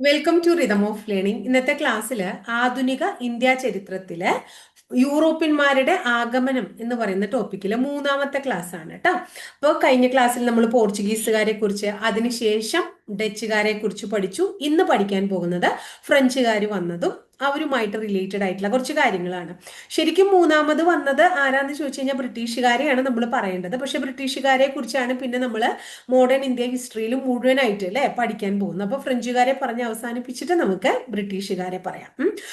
Welcome to rhythm of learning ഇന്നത്തെ ക്ലാസ്സിൽ ആധുനിക ഇന്ത്യ ചരിത്രത്തിലെ യൂറോപ്യന്മാരുടെ ആഗമനം എന്ന് പറയുന്ന ടോപ്പിക്കിലെ മൂന്നാമത്തെ ക്ലാസ് ആണ് കേട്ടോ അപ്പോൾ കഴിഞ്ഞ ക്ലാസ്സിൽ നമ്മൾ പോർച്ചുഗീസുകാരെ കുറിച്ച് അതിനുശേഷം ഡച്ചുകാരെ കുറിച്ച് പഠിച്ചു. ഇന്ന് പഠിക്കാൻ പോകുന്നത് ഫ്രഞ്ചുകാർ വന്നതും അവരുമായിട്ട് റിലേറ്റഡ് ആയിട്ടുള്ള കുറച്ച് കാര്യങ്ങളാണ്. ശരിക്കും മൂന്നാമത് വന്നത് ആരാന്ന് ചോദിച്ചു കഴിഞ്ഞാൽ ബ്രിട്ടീഷുകാരെയാണ് നമ്മൾ പറയേണ്ടത്. പക്ഷെ ബ്രിട്ടീഷുകാരെ കുറിച്ചാണ് പിന്നെ നമ്മൾ മോഡേൺ ഇന്ത്യ ഹിസ്റ്ററിയിൽ മുഴുവനായിട്ട് അല്ലേ പഠിക്കാൻ പോകുന്നത്. അപ്പൊ ഫ്രഞ്ചുകാരെ പറഞ്ഞ് അവസാനിപ്പിച്ചിട്ട് നമുക്ക് ബ്രിട്ടീഷുകാരെ പറയാം.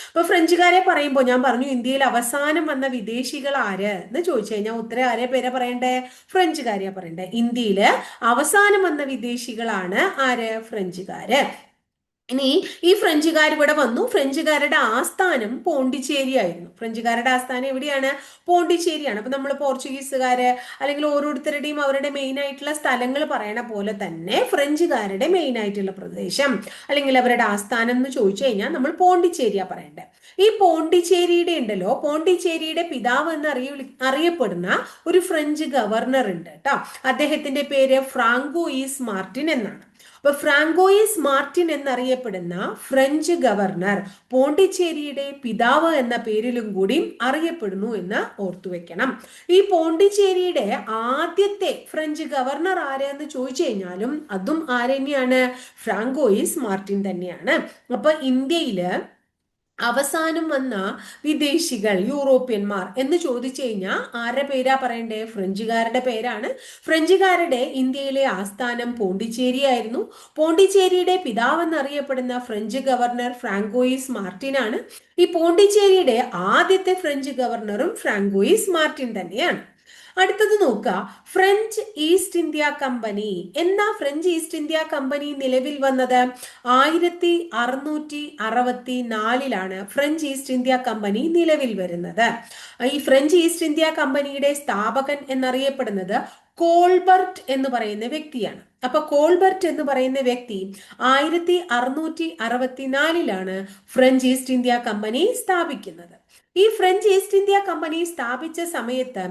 അപ്പൊ ഫ്രഞ്ചുകാരെ പറയുമ്പോൾ ഞാൻ പറഞ്ഞു ഇന്ത്യയിൽ അവസാനം വന്ന വിദേശികൾ ആര്? എന്ന് ചോദിച്ചു കഴിഞ്ഞാൽ ഉത്തര ആരെ പേരെ പറയണ്ടേ? ഫ്രഞ്ചുകാരെയാ പറയണ്ടേ. ഇന്ത്യയിൽ അവസാനം വന്ന വിദേശികളാണ് ആര്? ഫ്രഞ്ചുകാര്. ഇനി ഈ ഫ്രഞ്ചുകാർ ഇവിടെ വന്നു. ഫ്രഞ്ചുകാരുടെ ആസ്ഥാനം പോണ്ടിച്ചേരി ആയിരുന്നു. ഫ്രഞ്ചുകാരുടെ ആസ്ഥാനം എവിടെയാണ്? പോണ്ടിച്ചേരിയാണ്. അപ്പൊ നമ്മൾ പോർച്ചുഗീസുകാര് അല്ലെങ്കിൽ ഓരോരുത്തരുടെയും അവരുടെ മെയിൻ ആയിട്ടുള്ള സ്ഥലങ്ങൾ പറയണ പോലെ തന്നെ ഫ്രഞ്ചുകാരുടെ മെയിൻ ആയിട്ടുള്ള പ്രദേശം അല്ലെങ്കിൽ അവരുടെ ആസ്ഥാനം എന്ന് ചോദിച്ചു കഴിഞ്ഞാൽ നമ്മൾ പോണ്ടിച്ചേരിയാ പറയണ്ടേ ഈ പോണ്ടിച്ചേരിയുടെ ഉണ്ടല്ലോ. പോണ്ടിച്ചേരിയുടെ പിതാവ് എന്ന് അറിയ അറിയപ്പെടുന്ന ഒരു ഫ്രഞ്ച് ഗവർണർ ഉണ്ട് കേട്ടോ. അദ്ദേഹത്തിന്റെ പേര് ഫ്രാങ്കോയിസ് മാർട്ടിൻ എന്നാണ്. അപ്പൊ ഫ്രാങ്കോയിസ് മാർട്ടിൻ എന്നറിയപ്പെടുന്ന ഫ്രഞ്ച് ഗവർണർ പോണ്ടിച്ചേരിയുടെ പിതാവ് എന്ന പേരിലും കൂടി അറിയപ്പെടുന്നു എന്ന് ഓർത്തുവെക്കണം ഈ പോണ്ടിച്ചേരിയുടെ ആദ്യത്തെ ഫ്രഞ്ച് ഗവർണർ ആരെന്ന് ചോദിച്ചു കഴിഞ്ഞാലും അതും ആരെന്നെയാണ്? ഫ്രാങ്കോയിസ് മാർട്ടിൻ തന്നെയാണ്. അപ്പൊ ഇന്ത്യയിൽ അവസാനം വന്ന വിദേശികൾ യൂറോപ്യന്മാർ എന്ന് ചോദിച്ചു കഴിഞ്ഞാൽ ആരുടെ പേരാ പറയണ്ടേ? ഫ്രഞ്ചുകാരുടെ പേരാണ്. ഫ്രഞ്ചുകാരുടെ ഇന്ത്യയിലെ ആസ്ഥാനം പോണ്ടിച്ചേരി ആയിരുന്നു പോണ്ടിച്ചേരിയുടെ പിതാവെന്നറിയപ്പെടുന്ന ഫ്രഞ്ച് ഗവർണർ ഫ്രാങ്കോയിസ് മാർട്ടിൻ ആണ് ഈ പോണ്ടിച്ചേരിയുടെ ആദ്യത്തെ ഫ്രഞ്ച് ഗവർണറും ഫ്രാങ്കോയിസ് മാർട്ടിൻ തന്നെയാണ്. അടുത്തത് നോക്കുക. ഫ്രഞ്ച് ഈസ്റ്റ് ഇന്ത്യ കമ്പനി എന്നാ ഫ്രഞ്ച് ഈസ്റ്റ് ഇന്ത്യ കമ്പനി നിലവിൽ വന്നത്? ആയിരത്തി അറുന്നൂറ്റി അറുപത്തി നാലിലാണ് ഫ്രഞ്ച് ഈസ്റ്റ് ഇന്ത്യ കമ്പനി നിലവിൽ വരുന്നത്. ഈ ഫ്രഞ്ച് ഈസ്റ്റ് ഇന്ത്യ കമ്പനിയുടെ സ്ഥാപകൻ എന്നറിയപ്പെടുന്നത് കോൾബർട്ട് എന്ന് പറയുന്ന വ്യക്തിയാണ്. അപ്പൊ കോൾബർട്ട് എന്ന് പറയുന്ന വ്യക്തി ആയിരത്തി അറുന്നൂറ്റി അറുപത്തിനാലിലാണ് ഫ്രഞ്ച് ഈസ്റ്റ് ഇന്ത്യ കമ്പനി സ്ഥാപിക്കുന്നത്. ഈ ഫ്രഞ്ച് ഈസ്റ്റ് ഇന്ത്യ കമ്പനി സ്ഥാപിച്ച സമയത്ത്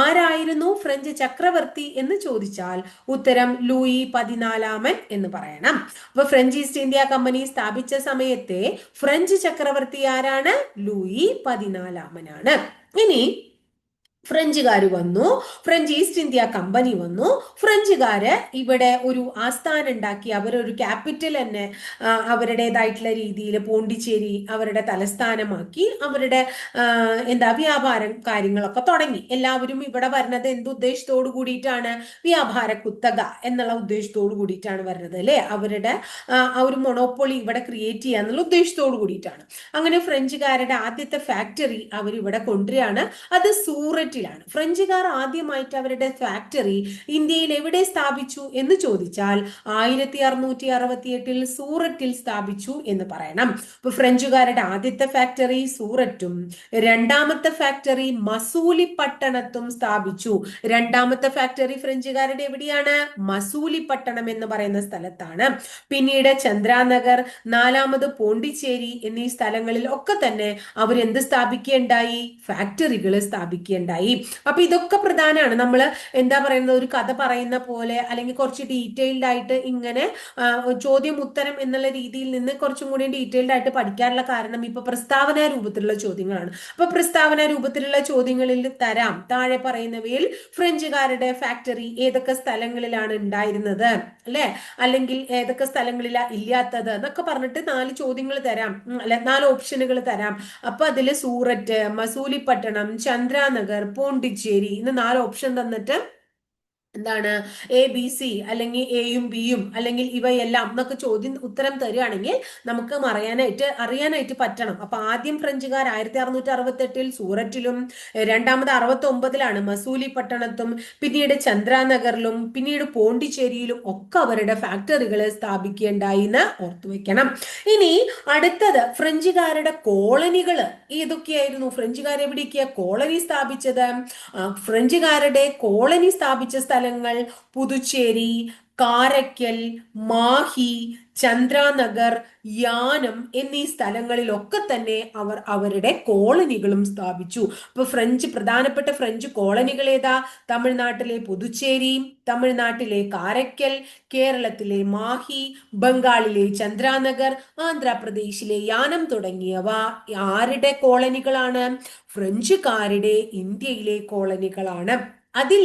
ആരായിരുന്നു ഫ്രഞ്ച് ചക്രവർത്തി എന്ന് ചോദിച്ചാൽ ഉത്തരം ലൂയി പതിനാലാമൻ എന്ന് പറയണം. അപ്പൊ ഫ്രഞ്ച് ഈസ്റ്റ് ഇന്ത്യ കമ്പനി സ്ഥാപിച്ച സമയത്തെ ഫ്രഞ്ച് ചക്രവർത്തി ആരാണ്? ലൂയി പതിനാലാമനാണ്. ഇനി ഫ്രഞ്ചുകാർ വന്നു. ഫ്രഞ്ച് ഈസ്റ്റ് ഇന്ത്യ കമ്പനി വന്നു. ഫ്രഞ്ചുകാര് ഇവിടെ ഒരു ആസ്ഥാനം ഉണ്ടാക്കി. അവരൊരു ക്യാപിറ്റൽ തന്നെ അവരുടേതായിട്ടുള്ള രീതിയിൽ പോണ്ടിച്ചേരി അവരുടെ തലസ്ഥാനമാക്കി. അവരുടെ എന്താ വ്യാപാരം കാര്യങ്ങളൊക്കെ തുടങ്ങി. എല്ലാവരും ഇവിടെ വരുന്നത് എന്ത് ഉദ്ദേശത്തോട് കൂടിയിട്ടാണ്? വ്യാപാര കുത്തക എന്നുള്ള ഉദ്ദേശത്തോട് കൂടിയിട്ടാണ് വരുന്നത് അല്ലേ? അവരുടെ ആ ഒരു മൊണോപ്പൊളി ഇവിടെ ക്രിയേറ്റ് ചെയ്യുക എന്നുള്ള ഉദ്ദേശത്തോട് കൂടിയിട്ടാണ്. അങ്ങനെ ഫ്രഞ്ചുകാരുടെ ആദ്യത്തെ ഫാക്ടറി അവരിവിടെ കൊണ്ടുവരികയാണ്. അത് സൂററ്റ് സൂററ്റിലാണ് ഫ്രഞ്ചുകാർ ആദ്യമായിട്ട് അവരുടെ ഫാക്ടറി ഇന്ത്യയിൽ എവിടെ സ്ഥാപിച്ചു എന്ന് ചോദിച്ചാൽ ആയിരത്തി അറുന്നൂറ്റി അറുപത്തി എട്ടിൽ സൂററ്റിൽ സ്ഥാപിച്ചു എന്ന് പറയണം. അപ്പൊ ഫ്രഞ്ചുകാരുടെ ആദ്യത്തെ ഫാക്ടറി സൂററ്റും രണ്ടാമത്തെ ഫാക്ടറി മസൂലി പട്ടണത്തും സ്ഥാപിച്ചു. രണ്ടാമത്തെ ഫാക്ടറി ഫ്രഞ്ചുകാരുടെ എവിടെയാണ്? മസൂലി പട്ടണം എന്ന് പറയുന്ന സ്ഥലത്താണ്. പിന്നീട് ചന്ദ്രാനഗർ നാലാമത് പോണ്ടിച്ചേരി എന്നീ സ്ഥലങ്ങളിൽ ഒക്കെ തന്നെ അവരെന്ത് സ്ഥാപിക്കുകയുണ്ടായി? ഫാക്ടറികൾ സ്ഥാപിക്കുകയുണ്ടായി. ഉണ്ടായി അപ്പൊ ഇതൊക്കെ പ്രധാനമാണ് നമ്മൾ എന്താ പറയുന്നത്? ഒരു കഥ പറയുന്ന പോലെ അല്ലെങ്കിൽ കുറച്ച് ഡീറ്റെയിൽഡ് ആയിട്ട് ഇങ്ങനെ ചോദ്യം ഉത്തരം എന്നുള്ള രീതിയിൽ നിന്ന് കുറച്ചും കൂടി ഡീറ്റെയിൽഡ് ആയിട്ട് പഠിക്കാനുള്ള കാരണം ഇപ്പൊ പ്രസ്താവന രൂപത്തിലുള്ള ചോദ്യങ്ങളാണ്. അപ്പൊ പ്രസ്താവന രൂപത്തിലുള്ള ചോദ്യങ്ങളിൽ തരാം. താഴെ പറയുന്നവയിൽ ഫ്രഞ്ചുകാരുടെ ഫാക്ടറി ഏതൊക്കെ സ്ഥലങ്ങളിലാണ് ഉണ്ടായിരുന്നത്? അല്ലെ? അല്ലെങ്കിൽ ഏതൊക്കെ സ്ഥലങ്ങളിലാ ഇല്ലാത്തത്? എന്നൊക്കെ പറഞ്ഞിട്ട് നാല് ചോദ്യങ്ങൾ തരാം. അല്ലെ നാല് ഓപ്ഷനുകൾ തരാം. അപ്പൊ അതിൽ സൂററ്റ് മസൂലിപ്പട്ടണം ചന്ദ്രാനഗർ പോണ്ടിച്ചേരി. ഇന്ന് നാല് ഓപ്ഷൻ തന്നിട്ട് എന്താണ്? എ ബി സി അല്ലെങ്കിൽ എയും ബിയും അല്ലെങ്കിൽ ഇവയെല്ലാം എന്നൊക്കെ ചോദ്യം ഉത്തരം തരികയാണെങ്കിൽ നമുക്ക് അറിയാനായിട്ട് അറിയാനായിട്ട് പറ്റണം. അപ്പൊ ആദ്യം ഫ്രഞ്ചുകാർ ആയിരത്തി അറുന്നൂറ്റി അറുപത്തി എട്ടിൽ സൂററ്റിലും രണ്ടാമത് അറുപത്തി ഒമ്പതിലാണ് മസൂലി പട്ടണത്തും പിന്നീട് ചന്ദ്രാനഗറിലും പിന്നീട് പോണ്ടിച്ചേരിയിലും ഒക്കെ അവരുടെ ഫാക്ടറികൾ സ്ഥാപിക്കേണ്ടായി എന്ന് ഓർത്തുവെക്കണം ഇനി അടുത്തത് ഫ്രഞ്ചുകാരുടെ കോളനികൾ ഏതൊക്കെയായിരുന്നു? ഫ്രഞ്ചുകാർ എവിടേക്കാ കോളനി സ്ഥാപിച്ചത്? ഫ്രഞ്ചുകാരുടെ കോളനി സ്ഥാപിച്ച സ്ഥലം സ്ഥലങ്ങൾ പുതുച്ചേരി കാരയ്ക്കൽ മാഹി ചന്ദ്രാനഗർ യാനം എന്നീ സ്ഥലങ്ങളിലൊക്കെ തന്നെ അവർ അവരുടെ കോളനികളും സ്ഥാപിച്ചു. അപ്പൊ ഫ്രഞ്ച് പ്രധാനപ്പെട്ട ഫ്രഞ്ച് കോളനികൾ ഏതാ? തമിഴ്നാട്ടിലെ പുതുച്ചേരി തമിഴ്നാട്ടിലെ കാരയ്ക്കൽ കേരളത്തിലെ മാഹി ബംഗാളിലെ ചന്ദ്രാനഗർ ആന്ധ്രാപ്രദേശിലെ യാനം തുടങ്ങിയവ ആരുടെ കോളനികളാണ്? ഫ്രഞ്ചുകാരുടെ ഇന്ത്യയിലെ കോളനികളാണ്. അതിൽ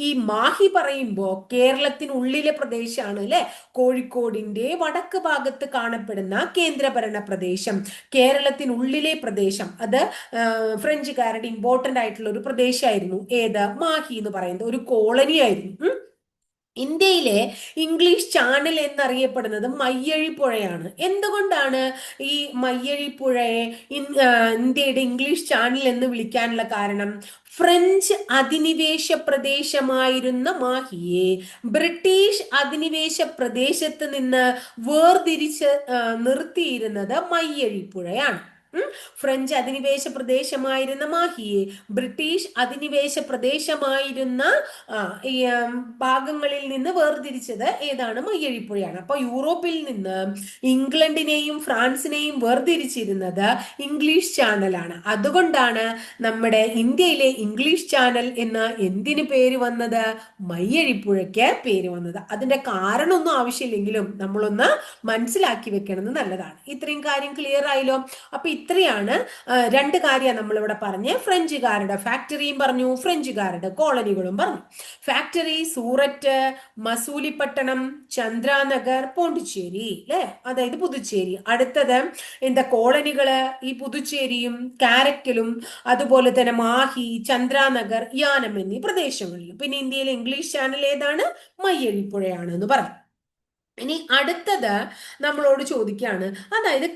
ഈ മാഹി പറയുമ്പോ കേരളത്തിനുള്ളിലെ പ്രദേശമാണ് അല്ലെ കോഴിക്കോടിന്റെ വടക്ക് ഭാഗത്ത് കാണപ്പെടുന്ന കേന്ദ്രഭരണ പ്രദേശം. കേരളത്തിനുള്ളിലെ പ്രദേശം. അത് ഫ്രഞ്ചുകാരുടെ ഇമ്പോർട്ടന്റ് ആയിട്ടുള്ള ഒരു പ്രദേശമായിരുന്നു ഏത്? മാഹി എന്ന് പറയുന്നത്. ഒരു കോളനി ആയിരുന്നു ഇന്ത്യയിലെ ഇംഗ്ലീഷ് ചാനൽ എന്നറിയപ്പെടുന്നത് മയ്യഴിപ്പുഴയാണ് എന്തുകൊണ്ടാണ് ഈ മയ്യഴിപ്പുഴയെ ഇന്ത്യയുടെ ഇംഗ്ലീഷ് ചാനൽ എന്ന് വിളിക്കാനുള്ള കാരണം? ഫ്രഞ്ച് അധിനിവേശ പ്രദേശമായിരുന്ന മാഹിയെ ബ്രിട്ടീഷ് അധിനിവേശ പ്രദേശത്ത് നിന്ന് വേർതിരിച്ച് നിർത്തിയിരുന്നത് മയ്യഴിപ്പുഴയാണ് ഫ്രഞ്ച് അധിനിവേശ പ്രദേശമായിരുന്ന മാഹിയെ ബ്രിട്ടീഷ് അധിനിവേശ പ്രദേശമായിരുന്ന ഭാഗങ്ങളിൽ നിന്ന് വേർതിരിച്ചത് ഏതാണ്? മയ്യഴിപ്പുഴയാണ്. അപ്പൊ യൂറോപ്പിൽ നിന്ന് ഇംഗ്ലണ്ടിനെയും ഫ്രാൻസിനെയും വേർതിരിച്ചിരുന്നത് ഇംഗ്ലീഷ് ചാനലാണ്. അതുകൊണ്ടാണ് നമ്മുടെ ഇന്ത്യയിലെ ഇംഗ്ലീഷ് ചാനൽ എന്ന എന്തിന് പേര് വന്നത്? മയ്യഴിപ്പുഴയ്ക്ക് പേര് വന്നത്. അതിന്റെ കാരണമൊന്നും ആവശ്യമില്ലെങ്കിലും നമ്മളൊന്ന് മനസ്സിലാക്കി വെക്കണമെന്ന് നല്ലതാണ്. ഇത്രയും കാര്യം ക്ലിയർ ആയല്ലോ. അപ്പൊ ഇത്രയാണ്. രണ്ട് കാര്യം നമ്മളിവിടെ പറഞ്ഞ്. ഫ്രഞ്ചുകാരുടെ ഫാക്ടറിയും പറഞ്ഞു. ഫ്രഞ്ചുകാരുടെ കോളനികളും പറഞ്ഞു. ഫാക്ടറി സൂററ്റ് മസൂലിപ്പട്ടണം ചന്ദ്രാനഗർ പോണ്ടിച്ചേരി അല്ലെ അതായത് പുതുച്ചേരി. അടുത്തത് എന്താ കോളനികൾ? ഈ പുതുച്ചേരിയും കാരക്കലും അതുപോലെ തന്നെ മാഹി ചന്ദ്രാനഗർ യാനം എന്നീ പ്രദേശങ്ങളിലും. പിന്നെ ഇന്ത്യയിലെ ഇംഗ്ലീഷ് ചാനൽ ഏതാണ്? മയ്യഴിപ്പുഴയാണ് എന്ന് പറഞ്ഞു. ഇനി അടുത്തത് നമ്മളോട് ചോദിക്കുകയാണ് അതായത്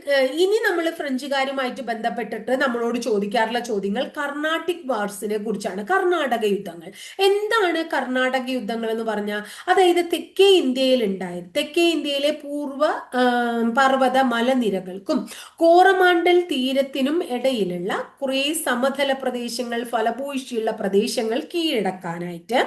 ഇനി നമ്മൾ ഫ്രഞ്ചുകാരുമായിട്ട് ബന്ധപ്പെട്ടിട്ട് നമ്മളോട് ചോദിക്കാറുള്ള ചോദ്യങ്ങൾ കർണാട്ടിക് വാർസിനെ കുറിച്ചാണ് കർണാടക യുദ്ധങ്ങൾ. എന്താണ് കർണാടക യുദ്ധങ്ങൾ എന്ന് പറഞ്ഞാൽ അതായത് തെക്കേ ഇന്ത്യയിൽ ഉണ്ടായത് തെക്കേ ഇന്ത്യയിലെ പൂർവ പർവത മലനിരകൾക്കും കോറമാണ്ടൽ തീരത്തിനും ഇടയിലുള്ള കുറേ സമതല പ്രദേശങ്ങൾ ഫലഭൂയിഷ്ടിയുള്ള പ്രദേശങ്ങൾ കീഴടക്കാനായിട്ട്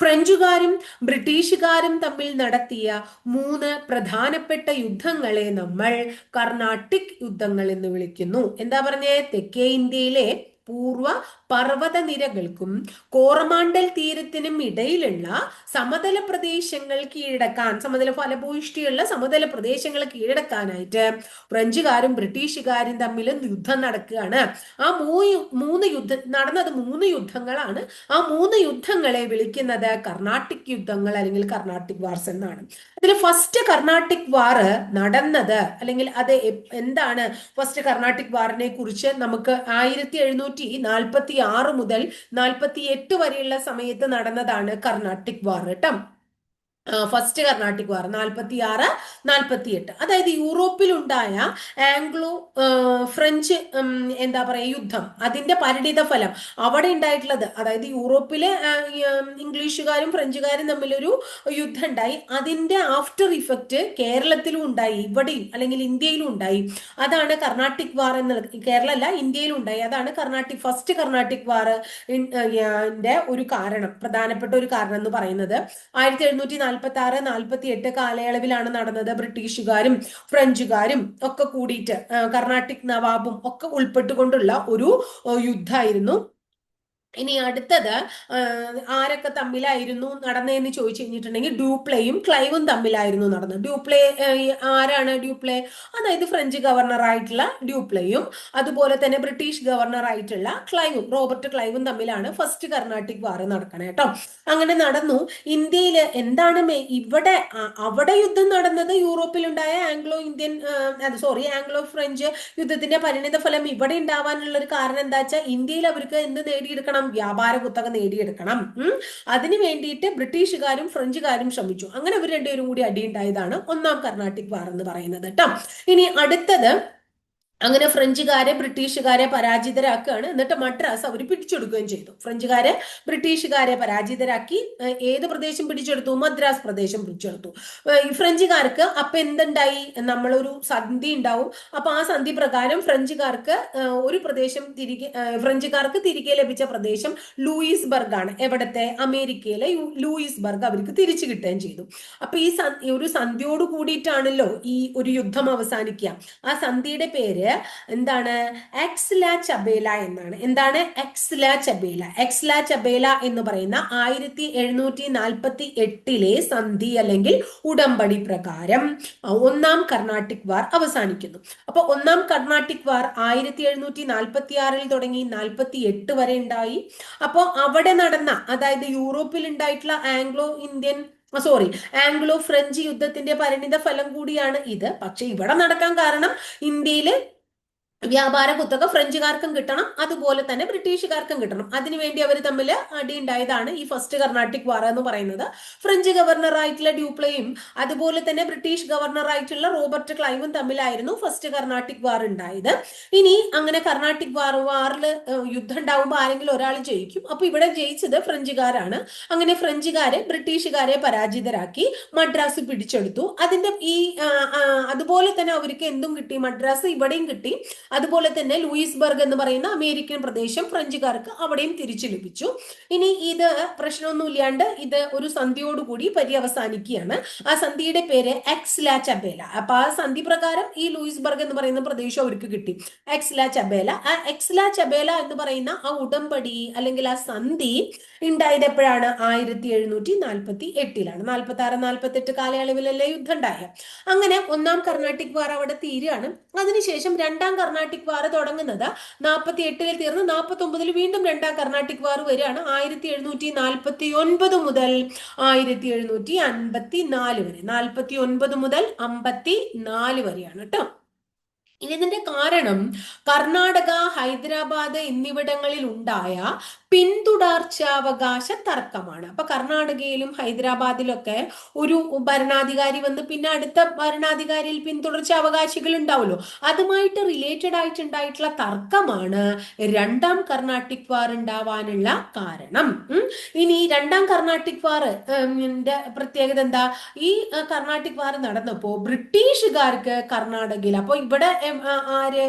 ഫ്രഞ്ചുകാരും ബ്രിട്ടീഷുകാരും തമ്മിൽ നടത്തിയ മൂന്ന് പ്രധാനപ്പെട്ട യുദ്ധങ്ങളെ നമ്മൾ കർണാട്ടിക് യുദ്ധങ്ങൾ എന്ന് വിളിക്കുന്നു. എന്താ പറഞ്ഞേ? തെക്കേ ഇന്ത്യയിലെ പൂർവ പർവത നിരകൾക്കും കോറമാണ്ടൽ തീരത്തിനും ഇടയിലുള്ള സമതല പ്രദേശങ്ങൾ കീഴടക്കാൻ സമതല ഫലഭൂയിഷ്ടിയുള്ള സമതല പ്രദേശങ്ങൾ കീഴടക്കാനായിട്ട് ഫ്രഞ്ചുകാരും ബ്രിട്ടീഷുകാരും തമ്മിൽ യുദ്ധം നടക്കുകയാണ്. ആ മൂന്ന് മൂന്ന് യുദ്ധ നടന്നത് മൂന്ന് യുദ്ധങ്ങളാണ്. ആ മൂന്ന് യുദ്ധങ്ങളെ വിളിക്കുന്നത് കർണാട്ടിക് യുദ്ധങ്ങൾ അല്ലെങ്കിൽ കർണാട്ടിക് വാർസ് എന്നാണ്. അതിൽ ഫസ്റ്റ് കർണാട്ടിക് വാർ നടന്നത് അല്ലെങ്കിൽ അത് എന്താണ് ഫസ്റ്റ് കർണാട്ടിക് വാറിനെ കുറിച്ച് നമുക്ക് ആയിരത്തി എഴുന്നൂറ്റി നാൽപ്പത്തി ആറ് മുതൽ നാൽപ്പത്തി എട്ട് വരെയുള്ള സമയത്ത് നടന്നതാണ് കർണാട്ടിക് വാർ കേട്ടോ. ഫസ്റ്റ് കർണാട്ടിക് വാർ നാൽപ്പത്തി ആറ് നാൽപ്പത്തി എട്ട് അതായത് യൂറോപ്പിലുണ്ടായ ആംഗ്ലോ ഫ്രഞ്ച് എന്താ പറയുക യുദ്ധം അതിന്റെ പരിണിത ഫലം അവിടെ ഉണ്ടായിട്ടുള്ളത്. അതായത് യൂറോപ്പിലെ ഇംഗ്ലീഷുകാരും ഫ്രഞ്ചുകാരും തമ്മിലൊരു യുദ്ധം ഉണ്ടായി അതിന്റെ ആഫ്റ്റർ ഇഫക്റ്റ് കേരളത്തിലും ഉണ്ടായി ഇവിടെയും അല്ലെങ്കിൽ ഇന്ത്യയിലും ഉണ്ടായി. അതാണ് കർണാട്ടിക് വാർ എന്നുള്ളത്. കേരളമല്ല ഇന്ത്യയിലും ഉണ്ടായി. അതാണ് കർണാട്ടിക് ഫസ്റ്റ് കർണാട്ടിക് വാർ ഒരു കാരണം പ്രധാനപ്പെട്ട ഒരു കാരണം എന്ന് പറയുന്നത്. ആയിരത്തി എഴുന്നൂറ്റി നാൽപ്പത്തി ആറ് നാൽപ്പത്തി എട്ട് കാലയളവിലാണ് നടന്നത് ബ്രിട്ടീഷുകാരും ഫ്രഞ്ചുകാരും ഒക്കെ കൂടിയിട്ട് കർണാട്ടിക് നവാബും ഒക്കെ ഉൾപ്പെട്ടുകൊണ്ടുള്ള ഒരു യുദ്ധമായിരുന്നു. ഇനി അടുത്തത് ആരൊക്കെ തമ്മിലായിരുന്നു നടന്നതെന്ന് ചോദിച്ചു കഴിഞ്ഞിട്ടുണ്ടെങ്കിൽ ഡ്യൂപ്ലേയും ക്ലൈവും തമ്മിലായിരുന്നു നടന്നത്. ഡ്യൂപ്ലേ ആരാണ് ഡ്യൂപ്ലേ അതായത് ഫ്രഞ്ച് ഗവർണർ ആയിട്ടുള്ള ഡ്യൂപ്ലേയും അതുപോലെ തന്നെ ബ്രിട്ടീഷ് ഗവർണർ ആയിട്ടുള്ള ക്ലൈവും റോബർട്ട് ക്ലൈവും തമ്മിലാണ് ഫസ്റ്റ് കർണാട്ടിക് വാർ നടക്കണേ കേട്ടോ അങ്ങനെ നടന്നു. ഇന്ത്യയിൽ എന്താണ് ഇവിടെ അവിടെ യുദ്ധം നടന്നത് യൂറോപ്പിലുണ്ടായ Anglo Indian sorry Anglo French യുദ്ധത്തിന്റെ പരിണിത ഫലം ഇവിടെ ഉണ്ടാവാനുള്ള ഒരു കാരണം എന്താ വെച്ചാൽ ഇന്ത്യയിൽ അവർക്ക് എന്ത് നേടിയെടുക്കണം? നേടിയെടുക്കണം വ്യാപാര കുത്തക നേടിയെടുക്കണം. അതിനു വേണ്ടിയിട്ട് ബ്രിട്ടീഷുകാരും ഫ്രഞ്ചുകാരും ശ്രമിച്ചു. അങ്ങനെ ഇവർ രണ്ടുപേരും കൂടി അടിയുണ്ടായതാണ് ഒന്നാം കർണാട്ടിക് വാർ എന്ന് പറയുന്നത് കേട്ടോ. ഇനി അടുത്തത് അങ്ങനെ ഫ്രഞ്ചുകാരെ ബ്രിട്ടീഷുകാരെ പരാജിതരാക്കുകയാണ്. എന്നിട്ട് മദ്രാസ് അവർ പിടിച്ചെടുക്കുകയും ചെയ്തു. ഫ്രഞ്ചുകാരെ ബ്രിട്ടീഷുകാരെ പരാജിതരാക്കി. ഏത് പ്രദേശം പിടിച്ചെടുത്തു? മദ്രാസ് പ്രദേശം പിടിച്ചെടുത്തു. ഈ ഫ്രഞ്ചുകാർക്ക് അപ്പൊ എന്തുണ്ടായി? നമ്മളൊരു സന്ധി ഉണ്ടാവും. അപ്പൊ ആ സന്ധി പ്രകാരം ഫ്രഞ്ചുകാർക്ക് ഒരു പ്രദേശം തിരികെ ഫ്രഞ്ചുകാർക്ക് തിരികെ ലഭിച്ച പ്രദേശം ലൂയിസ്ബർഗ് ആണ് എവിടത്തെ? അമേരിക്കയിലെ ലൂയിസ് ലൂയിസ്ബർഗ് അവർക്ക് തിരിച്ചു കിട്ടുകയും ചെയ്തു. അപ്പൊ ഈ ഒരു സന്ധിയോട് കൂടിയിട്ടാണല്ലോ ഈ ഒരു യുദ്ധം അവസാനിക്കുക. ആ സന്ധിയുടെ പേര് എന്താണ്? എക്സ്ല ചബേല എന്നാണ്. എന്താണ്? എക്സ്ല ചബേല എക്സ്ല ചബേല എന്ന് പറയുന്ന ആയിരത്തി എഴുന്നൂറ്റി നാൽപ്പത്തി എട്ടിലെ സന്ധി അല്ലെങ്കിൽ ഉടമ്പടി പ്രകാരം ഒന്നാം കർണാട്ടിക് വാർ അവസാനിക്കുന്നു. അപ്പൊ ഒന്നാം കർണാട്ടിക് വാർ ആയിരത്തി എഴുന്നൂറ്റി നാൽപ്പത്തി ആറിൽ തുടങ്ങി നാൽപ്പത്തി എട്ട് വരെ ഉണ്ടായി. അപ്പോൾ അവിടെ നടന്ന അതായത് യൂറോപ്പിൽ ഉണ്ടായിട്ടുള്ള Anglo Indian sorry Anglo French യുദ്ധത്തിന്റെ പരിണിത ഫലം കൂടിയാണ് ഇത്. പക്ഷെ ഇവിടെ നടക്കാൻ കാരണം ഇന്ത്യയിൽ വ്യാപാര കുത്തക ഫ്രഞ്ചുകാർക്കും കിട്ടണം അതുപോലെ തന്നെ ബ്രിട്ടീഷുകാർക്കും കിട്ടണം. അതിനുവേണ്ടി അവർ തമ്മിൽ അടിയുണ്ടായതാണ് ഈ ഫസ്റ്റ് കർണാട്ടിക് വാർ എന്ന് പറയുന്നത്. ഫ്രഞ്ച് ഗവർണർ ആയിട്ടുള്ള ഡ്യൂപ്ലയും അതുപോലെ തന്നെ ബ്രിട്ടീഷ് ഗവർണർ ആയിട്ടുള്ള റോബർട്ട് ക്ലൈവും തമ്മിലായിരുന്നു ഫസ്റ്റ് കർണാട്ടിക് വാർ ഉണ്ടായത്. ഇനി അങ്ങനെ കർണാട്ടിക് വാർ വാറിൽ യുദ്ധം ഉണ്ടാവുമ്പോൾ ആരെങ്കിലും ഒരാൾ ജയിക്കും. അപ്പൊ ഇവിടെ ജയിച്ചത് ഫ്രഞ്ചുകാരാണ്. അങ്ങനെ ഫ്രഞ്ചുകാരെ ബ്രിട്ടീഷുകാരെ പരാജിതരാക്കി മദ്രാസ് പിടിച്ചെടുത്തു. അതിന്റെ ഈ അതുപോലെ തന്നെ അവർക്ക് എന്തും കിട്ടി. മദ്രാസ് ഇവിടെയും കിട്ടി. അതുപോലെ തന്നെ ലൂയിസ്ബർഗ് എന്ന് പറയുന്ന അമേരിക്കൻ പ്രദേശം ഫ്രഞ്ചുകാർക്ക് അവിടെയും തിരിച്ചു ലഭിച്ചു. ഇനി ഇത് പ്രശ്നമൊന്നുമില്ലാണ്ട് ഇത് ഒരു സന്ധിയോടുകൂടി പര്യവസാനിക്കുകയാണ്. ആ സന്ധിയുടെ പേര് എക്സ് ലാ ചബേല അപ്പൊ ആ സന്ധി പ്രകാരം ഈ ലൂയിസ്ബർഗ് എന്ന് പറയുന്ന പ്രദേശം അവർക്ക് കിട്ടി. എക്സ് ലാ ചബേല ആ എക്സ് ലാ ചബേല എന്ന് പറയുന്ന ആ ഉടമ്പടി അല്ലെങ്കിൽ ആ സന്ധി ഉണ്ടായത് എപ്പോഴാണ് ആയിരത്തി എഴുന്നൂറ്റി നാൽപ്പത്തി എട്ടിലാണ് നാൽപ്പത്തി ആറ് നാൽപ്പത്തി എട്ട് കാലയളവിലല്ലേ യുദ്ധം ഉണ്ടായ അങ്ങനെ ഒന്നാം കർണാട്ടിക് വാർ അവിടെ തീരുകയാണ്. അതിനുശേഷം രണ്ടാം കർണാട്ടിക് വാർ തുടങ്ങുന്നത് നാൽപ്പത്തി എട്ടിൽ തീർന്ന് നാൽപ്പത്തി ഒമ്പതിൽ വീണ്ടും രണ്ടാം കർണാട്ടിക് വാർ വരികയാണ്. ആയിരത്തി എഴുന്നൂറ്റി നാൽപ്പത്തി ഒൻപത് മുതൽ ആയിരത്തി എഴുന്നൂറ്റി അൻപത്തി നാല് വരെ. നാൽപ്പത്തി ഒൻപത് മുതൽ അമ്പത്തി നാല് വരെയാണ് കേട്ടോ. ഇതിന്റെ കാരണം കർണാടക ഹൈദരാബാദ് എന്നിവിടങ്ങളിൽ ഉണ്ടായ പിന്തുടർച്ചാവകാശ തർക്കമാണ് അപ്പൊ കർണാടകയിലും ഹൈദരാബാദിലൊക്കെ ഒരു ഭരണാധികാരി വന്ന് പിന്നെ അടുത്ത ഭരണാധികാരിയിൽ പിന്തുടർച്ച അവകാശികൾ ഉണ്ടാവുമല്ലോ അതുമായിട്ട് റിലേറ്റഡ് ആയിട്ട് ഉണ്ടായിട്ടുള്ള തർക്കമാണ് രണ്ടാം കർണാട്ടിക് വാർ ഉണ്ടാവാനുള്ള കാരണം. ഇനി രണ്ടാം കർണാട്ടിക് വാർ പ്രത്യേകത എന്താ? ഈ കർണാട്ടിക് വാർ നടന്നപ്പോ ബ്രിട്ടീഷുകാർക്ക് കർണാടകയിൽ അപ്പൊ ഇവിടെ ആര്?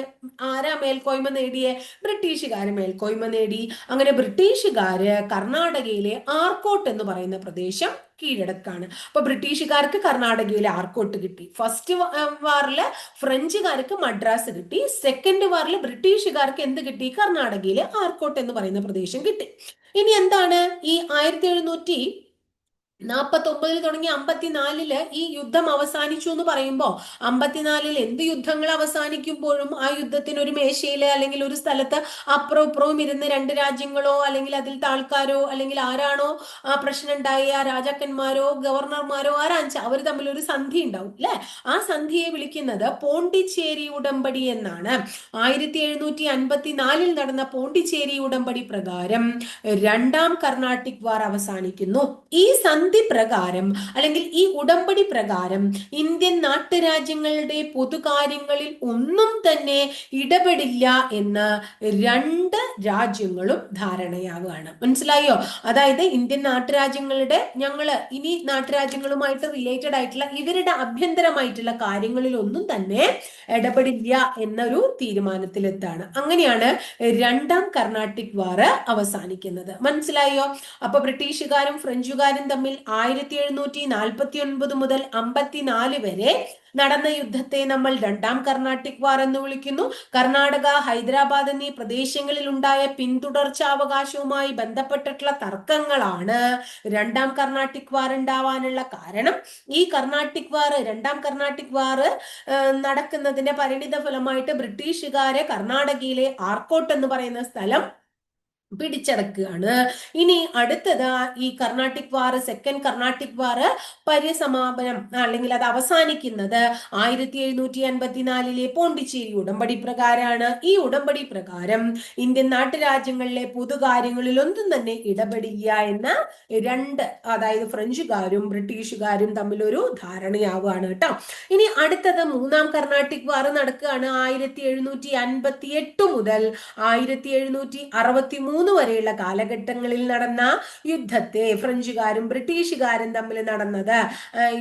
ആരാ മേൽക്കോയ്മ നേടിയേ? ബ്രിട്ടീഷുകാർ മേൽക്കോയ്മ നേടി. അങ്ങനെ ബ്രിട്ടീഷുകാര് കർണാടകയിലെ ആർക്കോട്ട് എന്ന് പറയുന്ന പ്രദേശം കീഴടക്കാണ്. അപ്പൊ ബ്രിട്ടീഷുകാർക്ക് കർണാടകയിലെ ആർക്കോട്ട് കിട്ടി. ഫസ്റ്റ് വാറിൽ ഫ്രഞ്ചുകാർക്ക് മദ്രാസ് കിട്ടി. സെക്കൻഡ് വാറിൽ ബ്രിട്ടീഷുകാർക്ക് എന്ത് കിട്ടി? കർണാടകയിലെ ആർക്കോട്ട് എന്ന് പറയുന്ന പ്രദേശം കിട്ടി. ഇനി എന്താണ്? ഈ ആയിരത്തി എഴുന്നൂറ്റി നാൽപ്പത്തി ഒമ്പതിൽ തുടങ്ങി അമ്പത്തിനാലിൽ ഈ യുദ്ധം അവസാനിച്ചു എന്ന് പറയുമ്പോൾ അമ്പത്തിനാലിൽ എന്ത് യുദ്ധങ്ങൾ അവസാനിക്കുമ്പോഴും ആ യുദ്ധത്തിന് ഒരു മേശയിൽ അല്ലെങ്കിൽ ഒരു സ്ഥലത്ത് അപ്പുറവും ഇപ്പുറവും ഇരുന്ന് രണ്ട് രാജ്യങ്ങളോ അല്ലെങ്കിൽ അതിൽ താൾക്കാരോ അല്ലെങ്കിൽ ആരാണോ ആ പ്രശ്നം ഉണ്ടായി ആ രാജാക്കന്മാരോ ഗവർണർമാരോ ആരാച്ച അവർ തമ്മിൽ ഒരു സന്ധി ഉണ്ടാവും അല്ലെ? ആ സന്ധിയെ വിളിക്കുന്നത് പോണ്ടിച്ചേരി ഉടമ്പടി എന്നാണ്. ആയിരത്തി എഴുന്നൂറ്റി അൻപത്തിനാലിൽ നടന്ന പോണ്ടിച്ചേരി ഉടമ്പടി പ്രകാരം രണ്ടാം കർണാട്ടിക് വാർ അവസാനിക്കുന്നു. ഈ സന്ധി പ്രകാരം അല്ലെങ്കിൽ ഈ ഉടമ്പടി പ്രകാരം ഇന്ത്യൻ നാട്ടുരാജ്യങ്ങളുടെ പൊതുകാര്യങ്ങളിൽ ഒന്നും തന്നെ ഇടപെടില്ല എന്ന് രണ്ട് രാജ്യങ്ങളും ധാരണയാവുകയാണ്. മനസ്സിലായോ? അതായത് ഇന്ത്യൻ നാട്ടുരാജ്യങ്ങളുടെ ഞങ്ങൾ ഇനി നാട്ടുരാജ്യങ്ങളുമായിട്ട് റിലേറ്റഡ് ആയിട്ടുള്ള ഇവരുടെ ആഭ്യന്തരമായിട്ടുള്ള കാര്യങ്ങളിൽ ഒന്നും തന്നെ ഇടപെടില്ല എന്നൊരു തീരുമാനത്തിലെത്താണ്. അങ്ങനെയാണ് രണ്ടാം കർണാട്ടിക് വാർ അവസാനിക്കുന്നത്. മനസ്സിലായോ? അപ്പൊ ബ്രിട്ടീഷുകാരും ഫ്രഞ്ചുകാരും തമ്മിൽ ആയിരത്തി എഴുന്നൂറ്റി നാൽപ്പത്തി ഒൻപത് മുതൽ അമ്പത്തിനാല് വരെ നടന്ന യുദ്ധത്തെ നമ്മൾ രണ്ടാം കർണാട്ടിക് വാർ എന്ന് വിളിക്കുന്നു. കർണാടക ഹൈദരാബാദ് എന്നീ പ്രദേശങ്ങളിൽ ഉണ്ടായ പിന്തുടർച്ചാവകാശവുമായി ബന്ധപ്പെട്ടിട്ടുള്ള തർക്കങ്ങളാണ് രണ്ടാം കർണാട്ടിക് വാർ ഉണ്ടാവാനുള്ള കാരണം. ഈ കർണാട്ടിക് വാർ രണ്ടാം കർണാട്ടിക് വാർ നടക്കുന്നതിന്റെ പരിണിത ഫലമായിട്ട് ബ്രിട്ടീഷുകാരെ കർണാടകയിലെ ആർക്കോട്ട് എന്ന് പറയുന്ന സ്ഥലം പിടിച്ചടക്കുകയാണ്. ഇനി അടുത്തത് ഈ Carnatic war second Carnatic war പര്യസമാപനം അല്ലെങ്കിൽ അത് അവസാനിക്കുന്നത് ആയിരത്തി എഴുന്നൂറ്റി അൻപത്തിനാലിലെ പോണ്ടിച്ചേരി ഉടമ്പടി പ്രകാരമാണ്. ഈ ഉടമ്പടി പ്രകാരം ഇന്ത്യൻ നാട്ടുരാജ്യങ്ങളിലെ പൊതുകാര്യങ്ങളിൽ ഒന്നും തന്നെ ഇടപെടില്ല എന്ന രണ്ട് അതായത് ഫ്രഞ്ചുകാരും ബ്രിട്ടീഷുകാരും തമ്മിലൊരു ധാരണയാവുകയാണ് കേട്ടോ. ഇനി അടുത്തത് മൂന്നാം കർണാട്ടിക് വാർ നടക്കുകയാണ് ആയിരത്തി എഴുന്നൂറ്റി അൻപത്തി എട്ട് മുതൽ ആയിരത്തി എഴുന്നൂറ്റി അറുപത്തി മൂന്ന് വരെയുള്ള കാലഘട്ടങ്ങളിൽ നടന്ന യുദ്ധത്തെ ഫ്രഞ്ചുകാരും ബ്രിട്ടീഷുകാരും തമ്മിൽ നടന്നത്.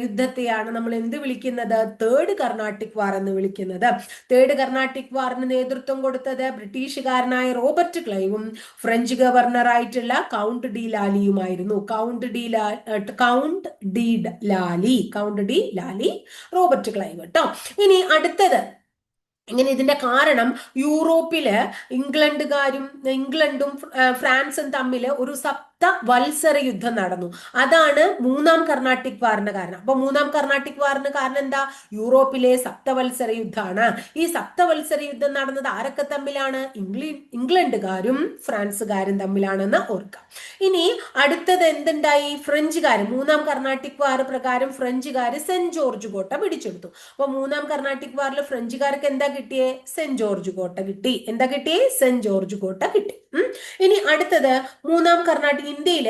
യുദ്ധത്തെയാണ് നമ്മൾ എന്ത് വിളിക്കുന്നത്? തേർഡ് കർണാട്ടിക് വാർ എന്ന് വിളിക്കുന്നത്. തേർഡ് കർണാട്ടിക് വാറിന് നേതൃത്വം കൊടുത്തത് ബ്രിട്ടീഷുകാരനായ റോബർട്ട് ക്ലൈവും ഫ്രഞ്ച് ഗവർണറായിട്ടുള്ള count de ലാലിയുമായിരുന്നു. Count de count de Lally count de Lally Robert Clive കേട്ടോ ഇനി അടുത്തത് ഇങ്ങനെ ഇതിന്റെ കാരണം യൂറോപ്പിൽ ഇംഗ്ലണ്ടുകാരും ഇംഗ്ലണ്ടും ഫ്രാൻസും തമ്മിൽ ഒരു സബ് വത്സര യുദ്ധം നടന്നു. അതാണ് മൂന്നാം കർണാട്ടിക് വാറിന് കാരണം. അപ്പൊ മൂന്നാം കർണാട്ടിക് വാറിന് കാരണം എന്താ? യൂറോപ്പിലെ സപ്തവത്സര യുദ്ധമാണ്. ഈ സപ്തവത്സര യുദ്ധം നടന്നത് ആരൊക്കെ തമ്മിലാണ്? ഇംഗ്ലീ ഇംഗ്ലണ്ടുകാരും ഫ്രാൻസുകാരും തമ്മിലാണെന്ന് ഓർക്കാം ഇനി അടുത്തത് എന്തുണ്ടായി? ഫ്രഞ്ചുകാർ. മൂന്നാം കർണാട്ടിക് വാർ പ്രകാരം ഫ്രഞ്ചുകാർ സെന്റ് ജോർജ് കോട്ട പിടിച്ചെടുത്തു. അപ്പൊ മൂന്നാം കർണാട്ടിക് വാറിൽ ഫ്രഞ്ചുകാർക്ക് എന്താ കിട്ടിയേ? സെന്റ് ജോർജ് കോട്ട കിട്ടി. എന്താ കിട്ടിയേ സെന്റ് ജോർജ് കോട്ട കിട്ടി. ഇനി അടുത്തത് മൂന്നാം കർണാട്ടിക് ഇന്ത്യയിൽ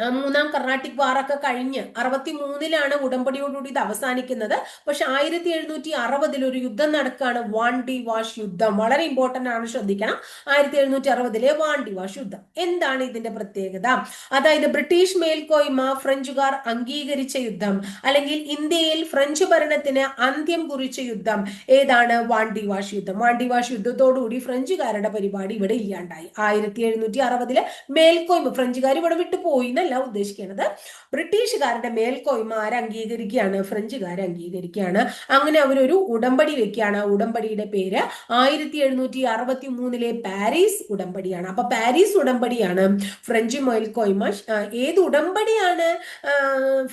മൂന്നാം കർണാട്ടിക് വാറൊക്കെ കഴിഞ്ഞ് അറുപത്തി മൂന്നിലാണ് ഉടമ്പടിയോടുകൂടി ഇത് അവസാനിക്കുന്നത്. പക്ഷെ ആയിരത്തി എഴുന്നൂറ്റി അറുപതിൽ ഒരു യുദ്ധം നടക്കുകയാണ്. ഡി വാഷ് യുദ്ധം. വളരെ ഇമ്പോർട്ടന്റ് ആണ്. ശ്രദ്ധിക്കണം. ആയിരത്തി എഴുന്നൂറ്റി അറുപതിലെ ഡി വാഷ് യുദ്ധം. എന്താണ് ഇതിന്റെ പ്രത്യേകത? അതായത് ബ്രിട്ടീഷ് മേൽക്കോയ്മ ഫ്രഞ്ചുകാർ അംഗീകരിച്ച യുദ്ധം അല്ലെങ്കിൽ ഇന്ത്യയിൽ ഫ്രഞ്ച് ഭരണത്തിന് അന്ത്യം കുറിച്ച യുദ്ധം ഏതാണ്? ഡി വാഷ് യുദ്ധം. ഡി വാഷ് യുദ്ധത്തോടുകൂടി ഫ്രഞ്ചുകാരുടെ പരിപാടി ഇവിടെ ഇല്ലാണ്ടായി. ആയിരത്തി എഴുന്നൂറ്റി അറുപതിലെ മേൽക്കോയ്മ. ഫ്രഞ്ചുകാർ ഇവിടെ വിട്ടു എന്നല്ല ഉദ്ദേശിക്കുന്നത് ബ്രിട്ടീഷുകാരുടെ മേൽക്കോയ്മ ആര് അംഗീകരിക്കുകയാണ്? ഫ്രഞ്ചുകാർ അംഗീകരിക്കുകയാണ്. അങ്ങനെ അവരൊരു ഉടമ്പടി വെക്കുകയാണ്. ഉടമ്പടിയുടെ പേര് ആയിരത്തി എഴുന്നൂറ്റി അറുപത്തി മൂന്നിലെ പാരീസ് ഉടമ്പടിയാണ്. അപ്പൊ പാരീസ് ഉടമ്പടിയാണ് ഫ്രഞ്ച് മേൽക്കോയ്മ. ഏത് ഉടമ്പടിയാണ്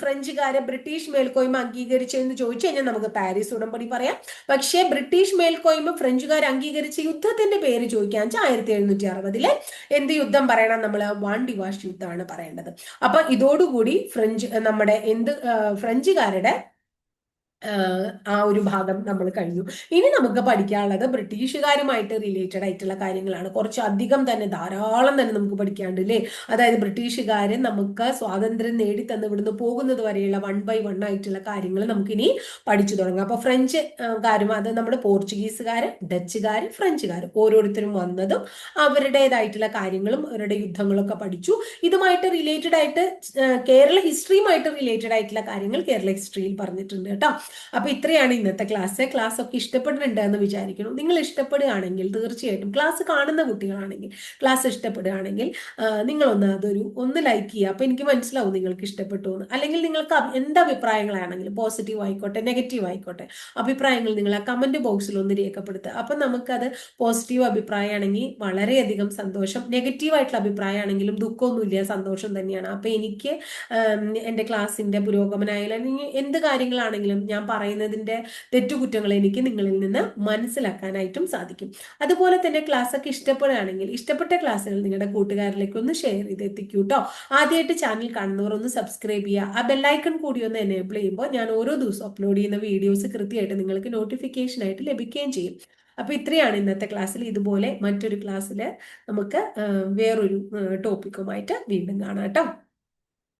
ഫ്രഞ്ചുകാരെ ബ്രിട്ടീഷ് മേൽക്കോയ്മ അംഗീകരിച്ചതെന്ന് ചോദിച്ചു കഴിഞ്ഞാൽ നമുക്ക് പാരീസ് ഉടമ്പടി പറയാം. പക്ഷേ ബ്രിട്ടീഷ് മേൽക്കോയ്മ ഫ്രഞ്ചുകാർ അംഗീകരിച്ച യുദ്ധത്തിന്റെ പേര് ചോദിക്കാൻ വെച്ചാൽ ആയിരത്തി എഴുന്നൂറ്റി അറുപതിലെ എന്ത് യുദ്ധം പറയണം നമ്മൾ വാണ്ടിവാഷ് യുദ്ധമാണ് പറയേണ്ടത്. അപ്പൊ ഇതോടുകൂടി ഫ്രഞ്ച് നമ്മുടെ എന്ത് ഫ്രഞ്ചുകാരുടെ ആ ഒരു ഭാഗം നമ്മൾ കഴിഞ്ഞു. ഇനി നമുക്ക് പഠിക്കാനുള്ളത് ബ്രിട്ടീഷുകാരുമായിട്ട് റിലേറ്റഡ് ആയിട്ടുള്ള കാര്യങ്ങളാണ്. കുറച്ച് അധികം തന്നെ ധാരാളം തന്നെ നമുക്ക് പഠിക്കാണ്ട് അല്ലേ അതായത് ബ്രിട്ടീഷുകാരെ നമുക്ക് സ്വാതന്ത്ര്യം നേടിത്തന്ന് ഇവിടുന്ന് പോകുന്നത് വരെയുള്ള വൺ ബൈ വൺ ആയിട്ടുള്ള കാര്യങ്ങൾ നമുക്കിനി പഠിച്ചു തുടങ്ങാം. അപ്പോൾ ഫ്രഞ്ച് കാരും അത് നമ്മുടെ പോർച്ചുഗീസുകാർ ഡച്ചുകാർ ഫ്രഞ്ചുകാർ ഓരോരുത്തരും വന്നതും അവരുടേതായിട്ടുള്ള കാര്യങ്ങളും അവരുടെ യുദ്ധങ്ങളൊക്കെ പഠിച്ചു. ഇതുമായിട്ട് റിലേറ്റഡ് ആയിട്ട് കേരള ഹിസ്റ്ററിയുമായിട്ട് റിലേറ്റഡ് ആയിട്ടുള്ള കാര്യങ്ങൾ കേരള ഹിസ്റ്ററിയിൽ പറഞ്ഞിട്ടുണ്ട് കേട്ടോ. അപ്പൊ ഇത്രയാണ് ഇന്നത്തെ ക്ലാസ്. ക്ലാസ് ഒക്കെ ഇഷ്ടപ്പെടുന്നുണ്ട് എന്ന് വിചാരിക്കുന്നു. നിങ്ങൾ ഇഷ്ടപ്പെടുകയാണെങ്കിൽ തീർച്ചയായിട്ടും ക്ലാസ് കാണുന്ന കുട്ടികളാണെങ്കിൽ ക്ലാസ് ഇഷ്ടപ്പെടുകയാണെങ്കിൽ നിങ്ങളൊന്ന് അതൊരു ഒന്ന് ലൈക്ക് ചെയ്യുക. അപ്പൊ എനിക്ക് മനസ്സിലാവും നിങ്ങൾക്ക് ഇഷ്ടപ്പെട്ടു എന്ന്. അല്ലെങ്കിൽ നിങ്ങൾക്ക് എന്ത് അഭിപ്രായങ്ങളാണെങ്കിലും പോസിറ്റീവ് ആയിക്കോട്ടെ നെഗറ്റീവ് ആയിക്കോട്ടെ അഭിപ്രായങ്ങൾ നിങ്ങൾ ആ കമന്റ് ബോക്സിൽ ഒന്ന് രേഖപ്പെടുത്തുക. അപ്പൊ നമുക്കത് പോസിറ്റീവ് അഭിപ്രായമാണെങ്കിൽ വളരെയധികം സന്തോഷം. നെഗറ്റീവ് ആയിട്ടുള്ള അഭിപ്രായമാണെങ്കിലും ദുഃഖമൊന്നുമില്ല സന്തോഷം തന്നെയാണ്. അപ്പൊ എനിക്ക് എന്റെ ക്ലാസ്സിന്റെ പുരോഗമനായാലും എന്ത് കാര്യങ്ങളാണെങ്കിലും പറയുന്നതിന്റെ തെറ്റുകുറ്റങ്ങൾ എനിക്ക് നിങ്ങളിൽ നിന്ന് മനസ്സിലാക്കാനായിട്ടും സാധിക്കും. അതുപോലെ തന്നെ ക്ലാസ് ഒക്കെ ഇഷ്ടപ്പെടുകയാണെങ്കിൽ ഇഷ്ടപ്പെട്ട ക്ലാസ്സുകൾ നിങ്ങളുടെ കൂട്ടുകാരിലേക്ക് ഒന്ന് ഷെയർ ചെയ്ത് എത്തിക്കൂ കേട്ടോ ആദ്യമായിട്ട് ചാനൽ കാണുന്നവർ ഒന്ന് സബ്സ്ക്രൈബ് ചെയ്യുക. ആ ബെല്ലൈക്കൺ കൂടി ഒന്ന് എനേബിൾ ചെയ്യുമ്പോൾ ഞാൻ ഓരോ ദിവസം അപ്ലോഡ് ചെയ്യുന്ന വീഡിയോസ് കൃത്യമായിട്ട് നിങ്ങൾക്ക് നോട്ടിഫിക്കേഷൻ ആയിട്ട് ലഭിക്കുകയും ചെയ്യും. അപ്പൊ ഇത്രയാണ് ഇന്നത്തെ ക്ലാസ്സിൽ ഇതുപോലെ മറ്റൊരു ക്ലാസ്സിൽ നമുക്ക് വേറൊരു ടോപ്പിക്കുമായിട്ട് വീണ്ടും കാണാം കേട്ടോ